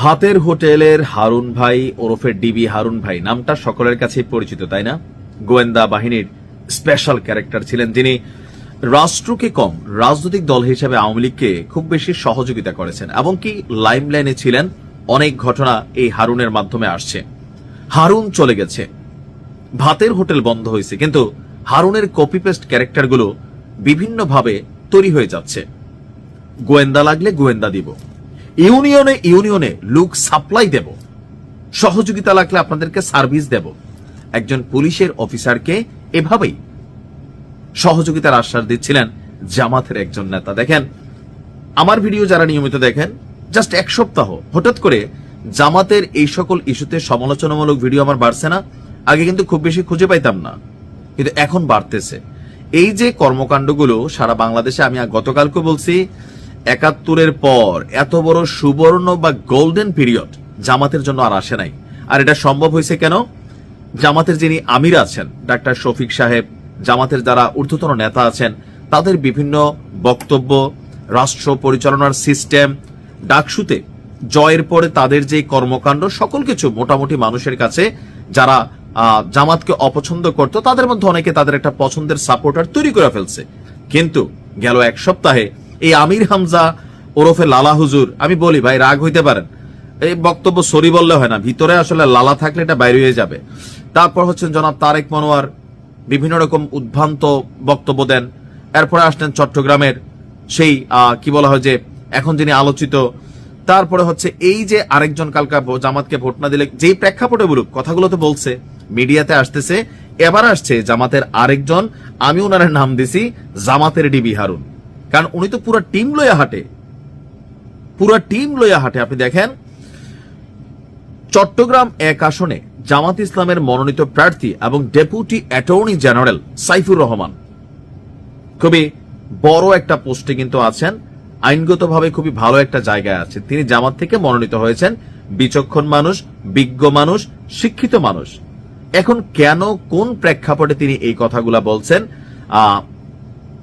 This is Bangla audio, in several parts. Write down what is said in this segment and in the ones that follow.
ভাতের হোটেলের হারুন ভাই ওরফে ডিবি হারুন ভাই। নামটা সকলের কাছে পরিচিত, তাই না? গোয়েন্দা বাহিনীর স্পেশাল ক্যারেক্টার ছিলেন তিনি। রাষ্ট্রকে কম রাজনৈতিক দল হিসেবে আওয়ামী লীগকে খুব বেশি সহযোগিতা করেছেন এমনকি লাইমলাইনে ছিলেন, অনেক ঘটনা এই হারুনের মাধ্যমে আসছে। হারুন চলে গেছে। ভাতের হোটেল বন্ধ হয়েছে, কিন্তু হারুনের কপি পেস্ট ক্যারেক্টারগুলো বিভিন্নভাবে তৈরি হয়ে যাচ্ছে। গোয়েন্দা লাগলে গোয়েন্দা দিব। ইউনিয়নে ইউনিয়নে লুক সাপ্লাই দেব। সহযোগিতা লাগলে আপনাদেরকে সার্ভিস দেব। একজন পুলিশের অফিসারকে এভাবেই সহযোগিতার আশ্বাস দিচ্ছিলেন জামাতের একজন নেতা। দেখেন, আমার ভিডিও যারা নিয়মিত দেখেন জাস্ট এক সপ্তাহ, হঠাৎ করে জামাতের এই সকল ইস্যুতে সমালোচনামূলক ভিডিও আমার বাড়ছে না। আগে কিন্তু খুব বেশি খুঁজে পাইতাম না, কিন্তু এখন বাড়তেছে। এই যে কর্মকাণ্ডগুলো সারা বাংলাদেশে, আমি গতকালকে বলছি একাত্তরের পর এত বড় সুবর্ণ বা গোল্ডেন পিরিয়ড জামাতের জন্য আর আসে নাই। আর এটা সম্ভব হয়েছে কেন? জামাতের যিনি আমির আছেন, ডাক্তার শফিক সাহেব, জামাতের যারা ঊর্ধ্বতন নেতা আছেন, তাদের বিভিন্ন বক্তব্য, রাষ্ট্র পরিচালনার সিস্টেম, ডাকসুতে জয়ের পরে তাদের যে কর্মকাণ্ড, সকল কিছু মোটামুটি মানুষের কাছে যারা জামাতকে অপছন্দ করত, তাদের মধ্যে অনেকে তাদের একটা পছন্দের সাপোর্টার তৈরি করে ফেলছে। কিন্তু গেল এক সপ্তাহে এই আমির হামজা ওরফে লালা হুজুর, আমি বলি, ভাই, রাগ হইতে পারেন। এই বক্তব্য সরি বললে হয় না, ভিতরে আসলে লালা থাকলে এটা বাইরে হয়ে যাবে। তারপর হচ্ছেন জনাব তারেক মনোয়ার, বিভিন্ন রকম উদ্ভ্রান্ত বক্তব্য দেন। এরপরে আসলেন চট্টগ্রামের সেই কি বলা হয় যে, এখন যিনি আলোচিত। তারপরে হচ্ছে এই যে আরেকজন কালকা জামাতকে ভোট না দিলে, যেই প্রেক্ষাপটে বলুক, কথাগুলো তো বলছে, মিডিয়াতে আসতেছে, এবার আসছে জামাতের আরেকজন, আমি ওনার নাম দিছি জামাতের ডিবি হারুন। কারণ উনি তো পুরো টিম লইয়া হাঁটে। পুরো টিম লইয়া হাঁটে। আপনি দেখেন, চট্টগ্রাম এক আসনে জামাত ইসলামের মনোনীত প্রার্থী এবং deputy attorney general Saifur Rahman. খুবই বড় একটা পোস্টে কিন্তু আছেন। আইনগতভাবে খুবই ভালো একটা জায়গায় আছে। তিনি জামাত থেকে মনোনীত হয়েছেন। বিচক্ষণ মানুষ, বিজ্ঞ মানুষ, শিক্ষিত মানুষ। এখন কেন, কোন প্রেক্ষাপটে তিনি এই কথাগুলা বলছেন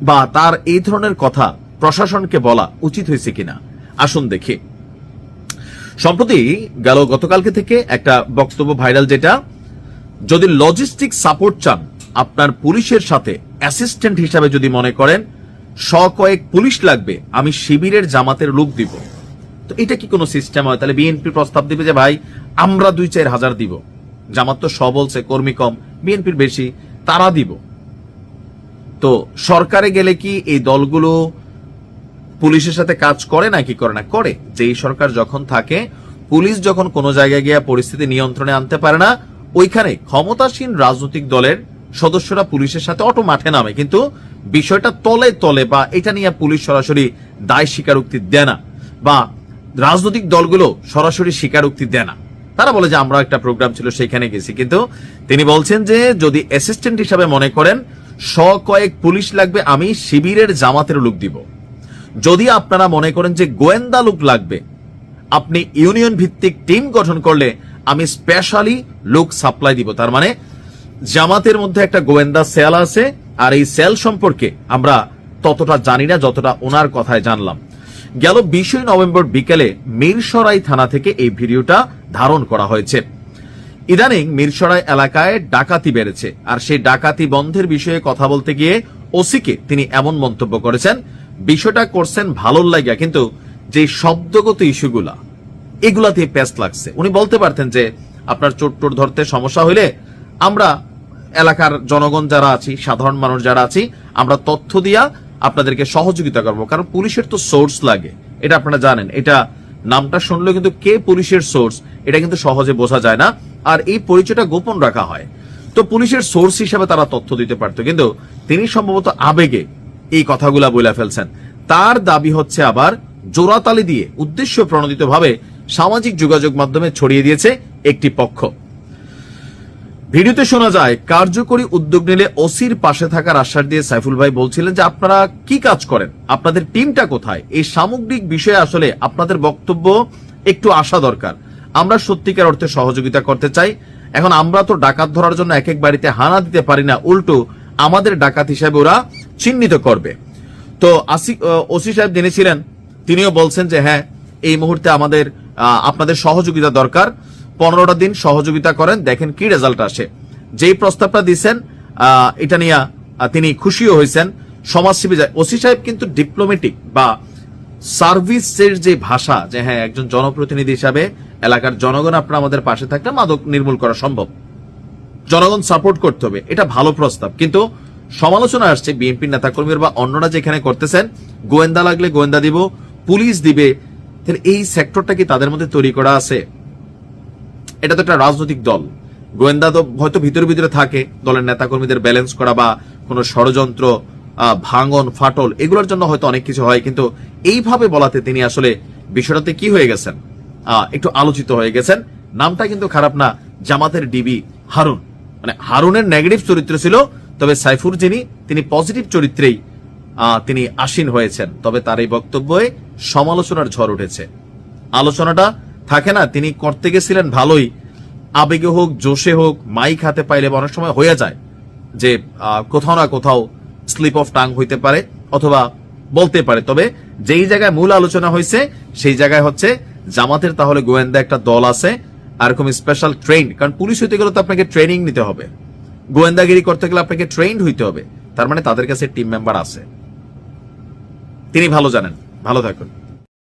বা তার এই ধরনের কথা প্রশাসনকে বলা উচিত হয়েছে কিনা? আসুন দেখি। সম্প্রতি গেল গতকালকে থেকে একটা বক্তব্য ভাইরাল যেটা, যদি লজিস্টিক সাপোর্ট চান, আপনার পুলিশের সাথে অ্যাসিস্ট্যান্ট হিসাবে যদি মনে করেন শ কয়েক পুলিশ লাগবে, আমি শিবিরের জামাতের লোক দিব। তো এটা কি কোনো সিস্টেম হয়? তাহলে বিএনপি প্রস্তাব দিবে যে, ভাই, আমরা দুই চার হাজার দিব। জামাত তো স বলছে, কর্মী কম বিএনপির বেশি, তারা দিব। তো সরকারে গেলে কি এই দলগুলো পুলিশের সাথে কাজ করে নাকি করে না? করে। যেই সরকার যখন থাকে, পুলিশ যখন কোনো জায়গায় গিয়ে পরিস্থিতি নিয়ন্ত্রণে আনতে পারে না, ওইখানে ক্ষমতাসীন রাজনৈতিক দলের সদস্যরা পুলিশের সাথে অটো মাঠে নামে। কিন্তু বিষয়টা তলে তলে বা এটা নিয়ে পুলিশ সরাসরি দায় স্বীকারোক্তি দেয় না বা রাজনৈতিক দলগুলো সরাসরি স্বীকারোক্তি দেয় না। তারা বলে যে আমরা একটা প্রোগ্রাম ছিল, সেখানে গেছি। কিন্তু তিনি বলছেন যে, যদি অ্যাসিস্ট্যান্ট হিসাবে মনে করেন শ কয়েক পুলিশ লাগবে, আমি শিবিরের জামাতের লোক দিব। যদি আপনারা মনে করেন যে গোয়েন্দা লোক লাগবে, আপনি ইউনিয়ন ভিত্তিক টিম গঠন করলে আমি স্পেশালি লোক সাপ্লাই দিব। তার মানে জামাতের মধ্যে একটা গোয়েন্দা সেল আছে, আর এই সেল সম্পর্কে আমরা ততটা জানি না, যতটা ওনার কথায় জানলাম। গেল বিশই নভেম্বর বিকেলে মিরসরাই থানা থেকে এই ভিডিওটা ধারণ করা হয়েছে। ইদানিং মিরসরাই এলাকায় ডাকাতি বেড়েছে, আর সেই ডাকাতি বন্ধের বিষয়ে কথা বলতে গিয়ে ওসিকে তিনি এমন মন্তব্য করেছেন, বিষয়টা করছেন ভালোর লাগিয়া, কিন্তু যে শব্দগত ইস্যুগুলা এগুলাতে পেস্ট লাগছে। উনি বলতে পারতেন যে, আপনার চোট টোট ধরতে সমস্যা হইলে আমরা এলাকার জনগণ যারা আছি, সাধারণ মানুষ যারা আছি, আমরা তথ্য দিয়া আপনাদেরকে সহযোগিতা করব, কারণ পুলিশের তো সোর্স লাগে। এটা আপনারা জানেন। এটা নামটা শুনলে কিন্তু কে পুলিশের সোর্স, এটা কিন্তু সহজে বোঝা যায় না। আর এই পরিচয়টা গোপন রাখা হয়। তো পুলিশের সোর্স হিসাবে তারা তথ্য দিতে পারতো, কিন্তু তিনি সম্ভবত আবেগে এই কথাগুলা বলে ফেলছেন। তার দাবি হচ্ছে আবার জোরাতালি দিয়ে উদ্দেশ্য প্রণোদিত ভাবে সামাজিক যোগাযোগ মাধ্যমে ছড়িয়ে দিয়েছে একটি পক্ষ। ভিডিওতে শোনা যায়, কার্যকরী উদ্যোগ নিলে ওসির পাশে থাকার আশ্বাস দিয়ে সাইফুল ভাই বলছিলেন যে, আপনারা কি কাজ করেন? আপনাদের টিমটা কোথায়? এই সামগ্রিক বিষয়ে আসলে আপনাদের বক্তব্য একটু আসা দরকার। আমরা সত্যিকার অর্থে সহযোগিতা করতে চাই। এখন আমরা তো ডাকাত ধরার জন্য এক এক বাড়িতে হানা দিতে পারি না, উল্টো আমাদের ডাকাত হিসাবে ওরা চিহ্নিত করবে। তো আসি ওসি সাহেব যিনি ছিলেন, তিনিও বলছেন যে হ্যাঁ এই মুহূর্তে আমাদের আপনাদের সহযোগিতা দরকার। পনেরোটা দিন সহযোগিতা করেন, দেখেন কি রেজাল্ট আসে। যেই প্রস্তাবটা দিচ্ছেন এটা নিয়ে তিনি খুশিও হয়েছেন। সমাজসেবী যায়, ওসি সাহেব কিন্তু ডিপ্লোমেটিক বা সার্ভিসের যে ভাষা, যে হ্যাঁ একজন জনপ্রতিনিধি হিসাবে এলাকার জনগণ আপনার আমাদের পাশে থাকলে মাদক নির্মূল করা সম্ভব। জনগণ সাপোর্ট করতে হবে, এটা ভালো প্রস্তাব। কিন্তু সমালোচনা আসছে বিএনপি নেতাকর্মীর বা অন্যরা যেখানে করতেছেন, গোয়েন্দা লাগলে গোয়েন্দা দিব, পুলিশ দিবে, তাহলে এই সেক্টরটা কি তাদের মধ্যে তৈরি করা আছে? এটা তো একটা রাজনৈতিক দল। গোয়েন্দা তো হয়তো ভিতরে ভিতরে থাকে, দলের নেতাকর্মীদের ব্যালেন্স করা বা কোনো ষড়যন্ত্র ভাঙন, ফাটল, এগুলোর জন্য হয়তো অনেক কিছু হয়, কিন্তু এইভাবে বলাতে তিনি আসলে বিষয়টাতে কি হয়ে গেছেন? একটু আলোচিত হয়ে গেছেন। নামটা কিন্তু খারাপ না, জামাতের ডিবি হারুন। মানে হারুনের নেগেটিভ চরিত্র ছিল, তবে সাইফুর যিনি, তিনি পজিটিভ চরিত্রেই তিনি আসীন হয়েছেন। তবে তার এই বক্তব্যে সমালোচনার ঝড় উঠেছে। আলোচনাটা থাকে না, তিনি করতে গেছিলেন ভালোই। আবেগে হোক, জোশে হোক, মাইক হাতে পাইলে অনেক সময় হয়ে যায় যে কোথাও না কোথাও স্লিপ অফ টাং হইতে পারে অথবা বলতে পারে। তবে যেই জায়গায় মূল আলোচনা হয়েছে সেই জায়গায় হচ্ছে জামাতের তাহলে গোয়েন্দা একটা দল আছে আর এরকম স্পেশাল ট্রেন কারণ পুলিশ হইতে গেলে তো আপনাকে ট্রেনিং নিতে হবে। গোয়েন্দাগিরি করতে গেলে আপনাকে ট্রেন্ড হইতে হবে। তার মানে তাদের কাছে টিম মেম্বার আছে। তিনি ভালো জানেন। ভালো থাকুন।